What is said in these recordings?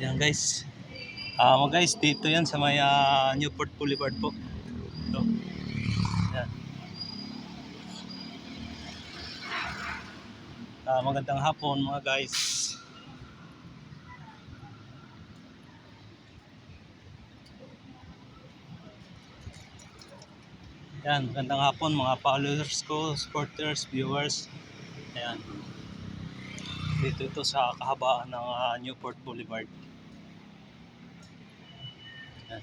Yan guys. Ah, mga guys, dito yan sa may ah, Newport Boulevard po. Ito. Yan. Ah, magandang hapon mga guys. Yan, magandang hapon mga followers ko, supporters, viewers. Ayan. Dito ito sa kahabaan ng ah, Newport Boulevard. So,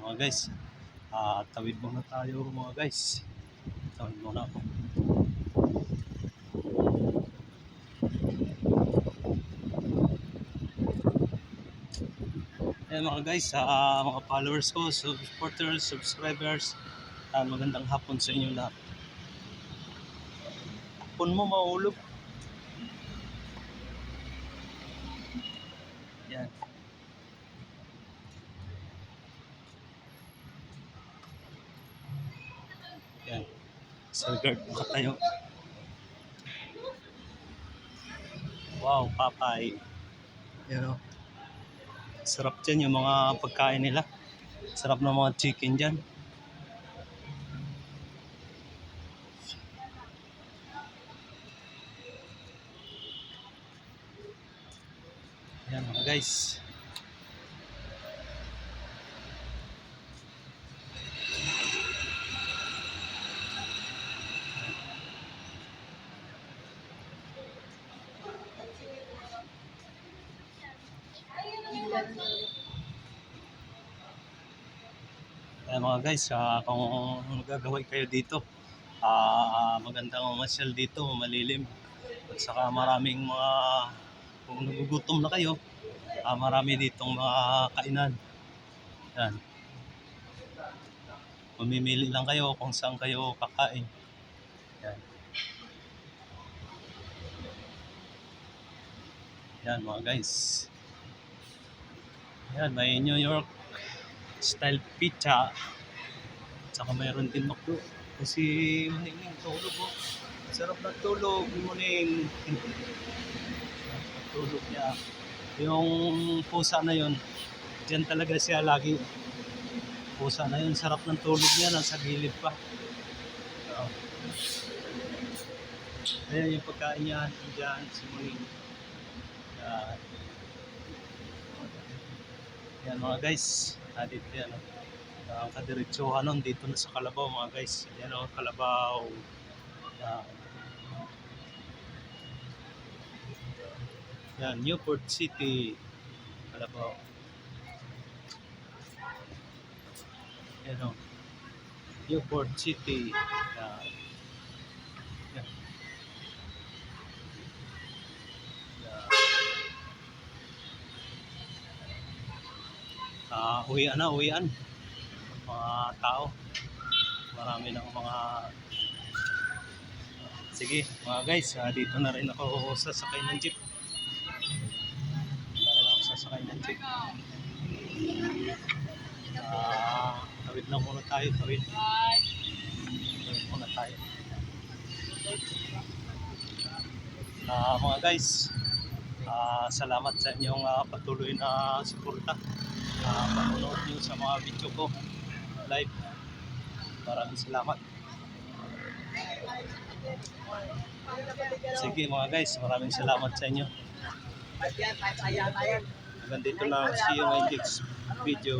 mga guys, ah tawid muna tayo mga guys. Tawid muna ako. Ayan mga guys, ah mga followers ko, supporters, subscribers, ah, magandang hapon sa inyo lahat. Hapon mo maulog. Yan. Yan. Sa guard nakatayo. Wow, papay. Yan o. Sarap dyan yung mga pagkain nila. Sarap ng mga chicken dyan. Yan mga guys. Ayan mga guys, ah, kung gagawin kayo dito, ah, magandang masyal dito, malilim. At saka maraming mga, kung nagugutom na kayo, ah, marami ditong mga kainan. Yan. Mamimili lang kayo kung saan kayo kakain. Yan. Yan mga guys. Yan, may New York style pizza. Saka mayroon din McDo. Kasi muning tulog ko. Sarap ng tulog, muning. tulog niya. Yung pusa na yun, dyan talaga siya lagi. Pusa na yun, sarap ng tulog niya, nasa gilid pa. Oo. Ayan yung pagkain niya, dyan, si Muning. Yan mga guys, ah, dito yan. oh. Ang kadiretsuhan nun, dito na sa Kalabaw mga guys. Yan o, Kalabaw. Yan. Yan, Newport City. Kalabaw. Yan o. Newport City. Yan. Yan. Ah, uwian na, uwian. Mga tao. Marami ng mga Sige, mga guys, ah, dito na rin ako sasakay ng jeep. Dito na rin ako sasakay ng jeep. Ah, tawid lang muna tayo, tawid. Tawid muna tayo. Ah, mga guys, ah, salamat sa inyong ah, patuloy na suporta. Ah, panonood niyo sa mga video ko live. Maraming salamat. Sige mga guys, maraming salamat sa inyo. Hanggang dito lang. See you in next video.